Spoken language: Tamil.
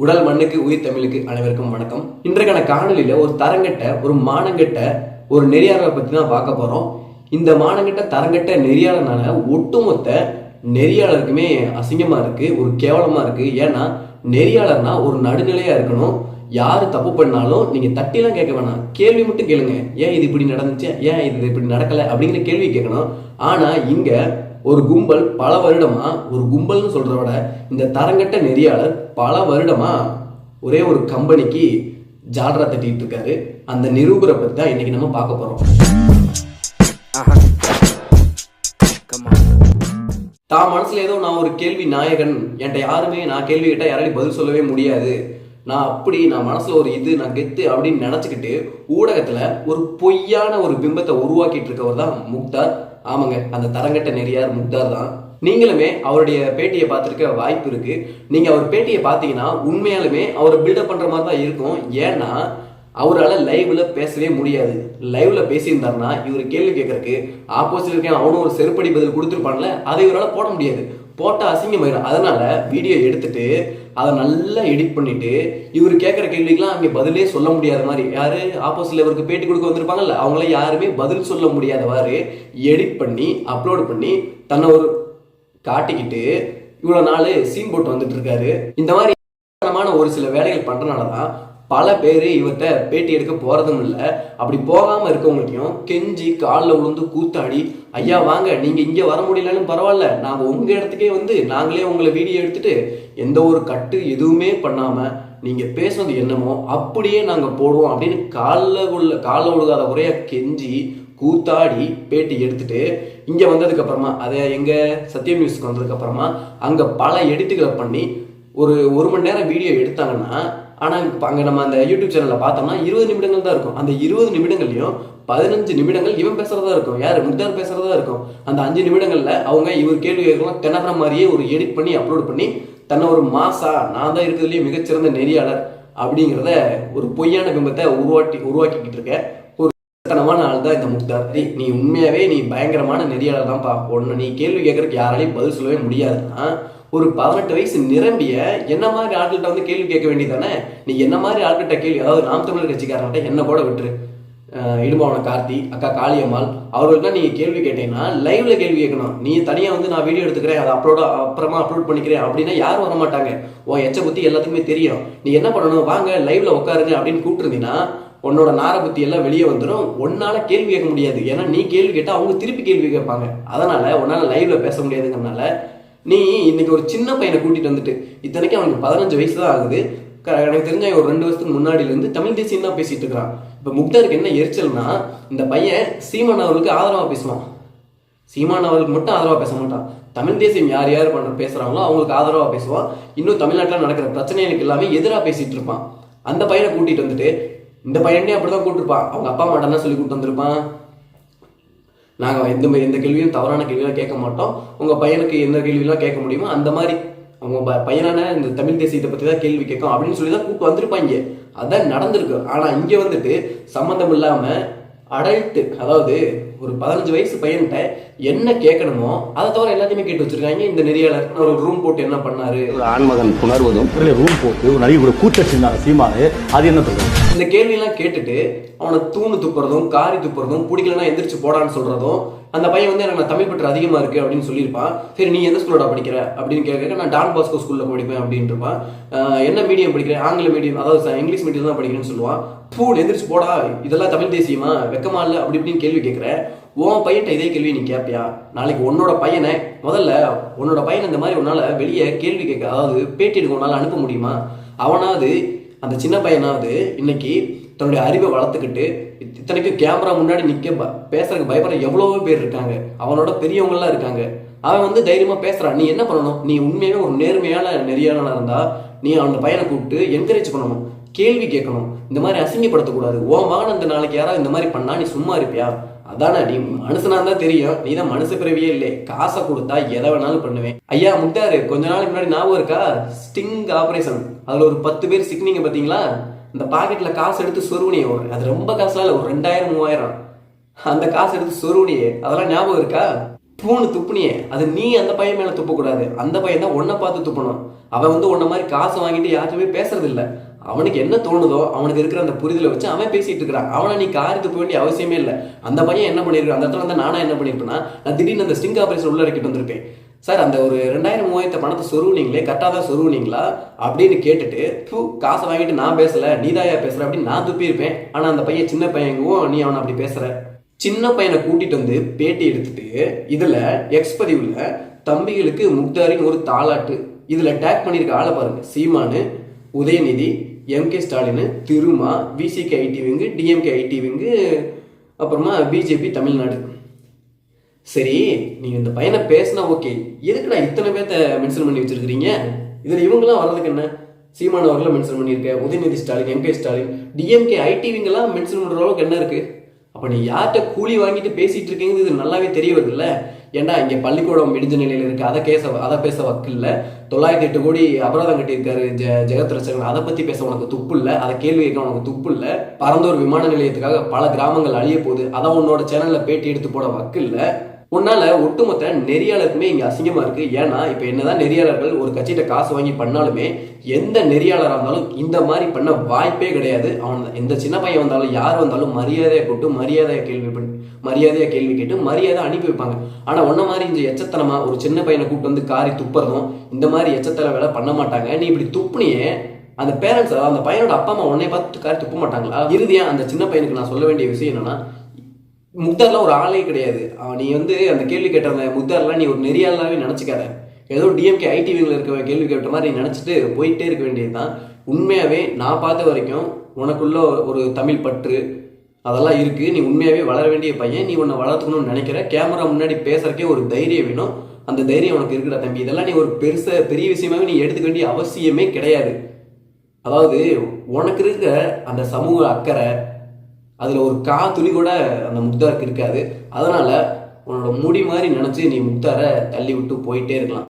உடல் மண்ணுக்கு உயிர் தமிழுக்கு அனைவருக்கும் வணக்கம். இன்றைக்கான காணொலியில ஒரு தரங்கட்ட ஒரு மானங்கட்ட ஒரு நெறியாளரை பத்தி தான் பார்க்க போறோம். இந்த மானங்கட்ட தரங்கட்ட நெறியாளனால ஒட்டுமொத்த நெறியாளருக்குமே அசிங்கமா இருக்கு ஒரு கேவலமா இருக்கு. ஏன்னா நெறியாளர்னா ஒரு நடுநிலையா இருக்கணும். யாரு தப்பு பண்ணாலும் நீங்க தட்டிலாம் கேட்க வேணாம். கேள்வி மட்டும் கேளுங்க. ஏன் இது இப்படி நடந்துச்சு? ஏன் இது இப்படி நடக்கல? அப்படிங்கிற கேள்வி கேட்கணும். ஆனா இங்க ஒரு கும்பல் பல வருடமா ஒரு கும்பல்னு சொல்றத விட இந்த தரங்கட்ட நெறியாளர் பல வருடமா ஒரே ஒரு கம்பெனிக்கு ஜால்ரா தட்டிட்டு இருக்காரு. அந்த நிரூபரை பத்தி தான் இன்னைக்கு நம்ம பார்க்க போறோம். தான் மனசுல ஏதோ நான் ஒரு கேள்வி நாயகன் என்கிட்ட யாருமே நான் கேள்வி கேட்டா யாராலையும் பதில் சொல்லவே முடியாது. நான் அப்படி நான் மனசுல ஒரு இது நான் கெத்து அப்படின்னு நினைச்சுக்கிட்டு ஊடகத்துல ஒரு பொய்யான ஒரு பிம்பத்தை உருவாக்கிட்டு இருக்கவர் தான் முக்தார் ஆமாங்க அந்த தரங்கட்ட நெறியார் முக்தார் தான். நீங்களுமே அவருடைய பேட்டியை பார்த்துருக்க வாய்ப்பு இருக்கு. நீங்க அவர் பேட்டியை பார்த்தீங்கன்னா உண்மையாலுமே அவரை பில்டப் பண்ற மாதிரி தான் இருக்கும். ஏன்னா அவரால் லைவ்ல பேசவே முடியாது. லைவ்ல பேசியிருந்தாருன்னா இவர் கேள்வி கேட்கறதுக்கு ஆப்போசிட் இருக்கேன் அவனும் ஒரு செருப்படி பதில் கொடுத்துருப்பான்ல அதை இவரால் போட முடியாது. போட்டால் அசிங்கமாயிடும் அதனால வீடியோ எடுத்துட்டு அதை நல்லா எடிட் பண்ணிட்டு இவர் கேட்குற கேள்விக்கெல்லாம் அங்கே பதிலே சொல்ல முடியாத மாதிரி. யார்? ஆப்போசிட்ல இவருக்கு பேட்டி கொடுக்க வந்திருப்பாங்கல்ல அவங்கள யாருமே பதில் சொல்ல முடியாதவாறு எடிட் பண்ணி அப்லோட் பண்ணி தன்னை ஒரு காட்டிக்கிட்டு இவ்வளோ நாள் சீன் போட்டு வந்துட்டு இருக்காரு. இந்த மாதிரி தரமான ஒரு சில வேலைகள் பண்ணுறனால தான் பல பேர் இவர்கிட்ட பேட்டி எடுக்க போகிறதும் இல்லை. அப்படி போகாமல் இருக்கவங்களையும் கெஞ்சி காலில் விழுந்து கூத்தாடி ஐயா வாங்க நீங்கள் இங்கே வர முடியலன்னு பரவாயில்ல. நாங்கள் உங்கள் இடத்துக்கே வந்து நாங்களே உங்களை வீடியோ எடுத்துகிட்டு எந்த ஒரு கட்டு எதுவுமே பண்ணாமல் நீங்கள் பேசுனது என்னமோ அப்படியே நாங்கள் போடுவோம் அப்படின்னு காலில் உள்ள காலில் விழுகாத குறைய கெஞ்சி கூத்தாடி பேட்டி எடுத்துட்டு இங்கே வந்ததுக்கப்புறமா அதை எங்கே சத்யம் நியூஸ்க்கு வந்ததுக்கப்புறமா அங்கே பல எடிட்டுகளை பண்ணி ஒரு ஒரு மணி நேரம் வீடியோ எடுத்தாங்கன்னா ஆனால் இப்போ அங்கே நம்ம அந்த யூடியூப் சேனலில் பார்த்தோம்னா இருபது நிமிடங்கள் தான் இருக்கும். அந்த இருபது நிமிடங்கள்லையும் பதினஞ்சு நிமிடங்கள் இவன் பேசுறதா இருக்கும். யார்? முக்தார் பேசுறதா இருக்கும். அந்த அஞ்சு நிமிடங்களில் அவங்க இவர் கேள்வி கேட்கலாம் திணற மாதிரியே ஒரு எடிட் பண்ணி அப்லோட் பண்ணி தன்னை ஒரு மாசா நான் தான் இருக்கிறதுலேயே மிகச்சிறந்த நெறியாளர் அப்படிங்கிறத ஒரு பொய்யான பிம்பத்தை உருவாட்டி உருவாக்கிக்கிட்டு இருக்க ஒரு தனமான ஆள் தான் இந்த முக்தார். நீ உண்மையாவே நீ பயங்கரமான நெறியாளர் தான்ப்பா. ஒன்று நீ கேள்வி கேட்கறதுக்கு யாராலையும் பதில் சொல்லவே முடியாதுன்னா ஒரு பதினெட்டு வயசு நிரம்பிய என்ன மாதிரி ஆட்கள்கிட்ட வந்து கேள்வி கேட்க வேண்டியதானே நீ என்ன மாதிரி ஆட்கிட்ட கேள்வி அதாவது நாம் தமிழர் கட்சிக்காரன்ட்ட என்ன கூட விட்டுரு. அஹ் கார்த்தி அக்கா காளியம்மாள் அவர்கள்ட்ட நீங்கள் கேள்வி கேட்டீங்கன்னா லைவ்ல கேள்வி கேட்கணும். நீ தனியாக வந்து நான் வீடியோ எடுத்துக்கிறேன் அதை அப்லோட அப்புறமா அப்லோட் பண்ணிக்கிறேன் அப்படின்னா யாரும் வர மாட்டாங்க. உன் எச்ச புத்தி எல்லாத்துக்குமே தெரியும். நீ என்ன பண்ணணும்? வாங்க லைவ்ல உட்காருங்க அப்படின்னு கூப்பிட்டுருந்தீங்கன்னா உன்னோட நார புத்தி எல்லாம் வெளியே வந்துடும் உன்னால கேள்வி கேட்க முடியாது. ஏன்னா நீ கேள்வி கேட்டால் அவங்க திருப்பி கேள்வி கேட்பாங்க. அதனால உன்னால லைவ்ல பேச முடியாதுங்கிறனால நீ இன்னைக்கு ஒரு சின்ன பையனை கூட்டிட்டு வந்துட்டு இத்தனைக்கு அவனுக்கு பதினஞ்சு வயசு தான் ஆகுது. க- எனக்கு தெரிஞ்ச ஒரு ரெண்டு வருஷத்துக்கு முன்னாடிலேருந்து தமிழ் தேசியம் தான் பேசிட்டு இருக்கிறான். இப்போ முக்தாருக்கு என்ன எரிச்சல்னா இந்த பையன் சீமான் அவர்களுக்கு ஆதரவாக பேசுவான். சீமான் அவர்களுக்கு மட்டும் ஆதரவாக பேச மாட்டான். தமிழ் தேசியம் யார் யார் பண்ற பேசுகிறாங்களோ அவங்களுக்கு ஆதரவாக பேசுவான். இன்னும் தமிழ்நாட்டில் நடக்கிற பிரச்சனைகளுக்கு எல்லாமே எதிராக பேசிட்டு இருப்பான். அந்த பையனை கூட்டிட்டு வந்துட்டு இந்த பையனே அப்படிதான் கூட்டிருப்பான். அவங்க அப்பா அம்மா சொல்லி கூட்டு வந்திருப்பான்? நாங்கள் எந்த எந்த கேள்வியும் தவறான கேள்வியெல்லாம் கேட்க மாட்டோம். உங்கள் பையனுக்கு எந்த கேள்வியெல்லாம் கேட்க முடியுமோ அந்த மாதிரி அவங்க ப- பையனான இந்த தமிழ் தேசியத்தை பற்றி தான் கேள்வி கேட்கும் அப்படின்னு சொல்லி தான் கூப்பிட்டு வந்திருப்பாங்க. அதான் நடந்திருக்கு. ஆனால் இங்கே வந்துட்டு சம்மந்தம் இல்லாமல் அடல்ட்டு அதாவது ஒரு பதினஞ்சு வயசு பையன்கிட்ட என்ன கேட்கணுமோ அதை தவிர எல்லாத்தையுமே கேட்டு வச்சிருக்காங்க. இந்த நெறியாளர் ஒரு ரூம் போட்டு என்ன பண்ணாரு? ஒரு ஆண்மகன் புணர்வதும் ரூம் போட்டு ஒரு நடிகை கூட கூட்டச்சிருந்தாங்க சீமானு அது என்ன சொல்றது? இந்த கேள்வியெல்லாம் கேட்டுட்டு அவனை தூணு துப்புறதும் காரி துப்புறதும் பிடிக்கலன்னா எந்திரிச்சு போடான்னு சொல்றதும் அந்த பையன் வந்து எனக்கு தமிழ் பற்று அதிகமாக இருக்கு அப்படின்னு சொல்லியிருப்பான். சரி நீ எந்த ஸ்கூலோட படிக்கிற? அப்படின்னு கேட்க நான் டான் பாஸ்கோ ஸ்கூலில் படிப்பேன் அப்படின்ட்டு என்ன மீடியம் படிக்கிறேன் ஆங்கில மீடியம் அதாவது இங்கிலீஷ் மீடியம் தான் படிக்கிறேன்னு சொல்லுவான். பூ எந்திரிச்சு போடா இதெல்லாம் தமிழ் தேசியமா? வெக்கமா இல்லை? அப்படி இப்படின்னு கேள்வி கேட்குறேன் உன் பையன்ட்ட இதே கேள்வி நீ கேட்பியா நாளைக்கு உன்னோட பையனை முதல்ல உன்னோட பையனை இந்த மாதிரி உன்னால் வெளியே கேள்வி கேட்க அதாவது பேட்டி எடுக்க உன்னால் அனுப்ப முடியுமா? அவனாவது அந்த சின்ன பையனாவது இன்னைக்கு தன்னுடைய அறிவை வளர்த்துக்கிட்டு இத்தனைக்கும் கேமரா முன்னாடி நிற்க ப- பேசுறதுக்கு பயப்படுற எவ்வளவோ பேர் இருக்காங்க. அவனோட பெரியவங்கலாம் இருக்காங்க. அவன் வந்து தைரியமா பேசுறான். நீ என்ன பண்ணணும்? நீ உண்மையாவே ஒரு நேர்மையான நெறியான இருந்தா நீ அந்த பையனை கூப்பிட்டு என்கரேஜ் பண்ணணும். கேள்வி கேட்கணும். இந்த மாதிரி அசிங்கப்படுத்தக்கூடாது. ஓ மகன் அந்த நாளைக்கு யாராவது இந்த மாதிரி பண்ணா நீ சும்மா இருப்பியா? அதானே நீ மனுஷனா தான் தெரியும். நீ தான் மனுஷ பிறவியே இல்லை. காசை கொடுத்தா எதை வேணாலும் பண்ணுவேன். ஐயா முக்தாரு கொஞ்ச நாள் முன்னாடி ஞாபகம் இருக்கா? ஸ்டிங் ஆபரேஷன் அதுல ஒரு பத்து பேர் சிக்னிங்க பாத்தீங்களா? இந்த பாக்கெட்ல காசு எடுத்து சொருவனியே ஒரு அது ரொம்ப காசுலாம் இல்லை ஒரு ரெண்டாயிரம் மூவாயிரம். அந்த காசு எடுத்து சொருவனியே அதெல்லாம் ஞாபகம் இருக்கா? பூணு துப்புனியே. அது நீ அந்த பையன் மேல துப்பக்கூடாது. அந்த பையன் தான் உன்னை பார்த்து துப்பணும். அவன் வந்து உன்ன மாதிரி காசு வாங்கிட்டு யாருமே பேசுறது இல்லை அவனுக்கு என்ன தோணுதோ அவனுக்கு இருக்கிற அந்த புரிதலை வச்சு அவன் பேசிட்டு இருக்கிறான். அவனை நீ காருக்கு போக வேண்டிய அவசியமே இல்லை. அந்த பையன் என்ன பண்ணியிருக்கான்? அந்த இடத்துல வந்து நானா என்ன பண்ணியிருப்பேன்னா நான் திடீர்னு அந்த ஸ்டிங் ஆபரேஷன் உள்ள இறக்கிட்டு வந்திருப்பேன். சார் அந்த ஒரு ரெண்டாயிரம் மூவாயிரத்து பணத்தை சொருவுனீங்களே கரெக்டாக தான் சொருவுனீங்களா? அப்படின்னு கேட்டுட்டு பூ காசை வாங்கிட்டு நான் பேசல நீதாயா பேசுற? அப்படின்னு நான் துப்பியிருப்பேன். ஆனா அந்த பையன் சின்ன பையங்கவும் நீ அவனை அப்படி பேசுற? சின்ன பையனை கூட்டிட்டு வந்து பேட்டி எடுத்துட்டு இதுல எக்ஸ்பதிவுல தம்பிகளுக்கு முக்தாரின் ஒரு தாளாட்டு. இதுல டேக் பண்ணியிருக்க ஆளை பாருங்க. Seeman Udhayanidhi MK Stalin Thiruma VCK IT wing DMK IT wing அப்புறமா பிஜேபி தமிழ்நாடு சரி நீங்கள் இந்த பையனை பேசினா ஓகே எதுக்குடா இத்தனை பேர்த்த மென்ஷன் பண்ணி வச்சுருக்கிறீங்க? இதில் இவங்கெல்லாம் வர்றதுக்கு என்ன? சீமான் அவர்களை மென்ஷன் பண்ணியிருக்க உதயநிதி ஸ்டாலின் எம்கே ஸ்டாலின் டிஎம்கே ஐடிவிங்கெல்லாம் மென்ஷன் பண்ணுற அளவுக்கு என்ன இருக்குது அப்போ நீ யார்கிட்ட கூலி வாங்கிட்டு பேசிகிட்டு இருக்கீங்கிறது இது நல்லாவே தெரிய வருதுல்ல ஏன்னா இங்கே பள்ளிக்கூடம் இடிஞ்ச நிலையில் இருக்கு? அதை கேச அதை பேச வக்கில்ல. தொள்ளாயிரத்தி எட்டு கோடி அபராதம் கட்டியிருக்காரு ஜெ ஜெகத் ரச்சகன் அதை பற்றி பேச உனக்கு துப்பு இல்லை. அதை கேள்வி கேட்க உனக்கு துப்பு இல்லை. பரந்தூர் விமான நிலையத்துக்காக பல கிராமங்கள் அழிய போகுது. அதை உன்னோட சேனலில் பேட்டி எடுத்து போட வக்கில்ல. உன்னால ஒட்டுமொத்த நெறியாளருக்குமே இங்க அசிங்கமா இருக்கு. ஏன்னா இப்ப என்னதான் நெறியாளர்கள் ஒரு கட்சியிட்ட காசு வாங்கி பண்ணாலுமே எந்த நெறியாளராக இருந்தாலும் இந்த மாதிரி பண்ண வாய்ப்பே கிடையாது. அவன் எந்த சின்ன பையன் வந்தாலும் யார் வந்தாலும் மரியாதையை கூட்டு மரியாதையை கேள்வி பண்ணி மரியாதையை கேள்வி கேட்டு மரியாதை அனுப்பி வைப்பாங்க. ஆனா உன்ன மாதிரி இந்த எச்சத்தனமா ஒரு சின்ன பையனை கூப்பிட்டு வந்து காரி துப்புறதும் இந்த மாதிரி எச்சத்தல வேலை பண்ண மாட்டாங்க. நீ இப்படி துப்புனியே அந்த பேரண்ட்ஸ் அந்த பையனோட அப்பா அம்மா உன்னை பார்த்து காரி துப்ப மாட்டாங்களா? இறுதியா அந்த சின்ன பையனுக்கு நான் சொல்ல வேண்டிய விஷயம் என்னன்னா முக்தார்லாம் ஒரு ஆளே கிடையாது. நீ வந்து அந்த கேள்வி கேட்ட அந்த முக்தார்லாம் நீ ஒரு நெறியாளாவே நினச்சிக்காத ஏதோ டிஎம்கே ஐடிவியில் இருக்க கேள்வி கேட்ட மாதிரி நீ நினச்சிட்டு போயிட்டே இருக்க வேண்டியது தான் உண்மையாகவே நான் பார்த்த வரைக்கும் உனக்குள்ள ஒரு தமிழ் பற்று அதெல்லாம் இருக்குது நீ உண்மையாகவே வளர வேண்டிய பையன். நீ உன்னை வளர்த்துக்கணும்னு நினைக்கிற. கேமரா முன்னாடி பேசுறக்கே ஒரு தைரியம் வேணும். அந்த தைரியம் உனக்கு இருக்கிற தம்பி. இதெல்லாம் நீ ஒரு பெருச பெரிய விஷயமாவே நீ எடுத்துக்க வேண்டிய அவசியமே கிடையாது. அதாவது உனக்கு இருக்கிற அந்த சமூக அக்கறை அதில் ஒரு கா துளி கூட அந்த முக்தாருக்கு இருக்காது. அதனால் உன்னோட முடி மாதிரி நினச்சி நீ முக்தாரை தள்ளி விட்டு போயிட்டே இருக்கலாம்.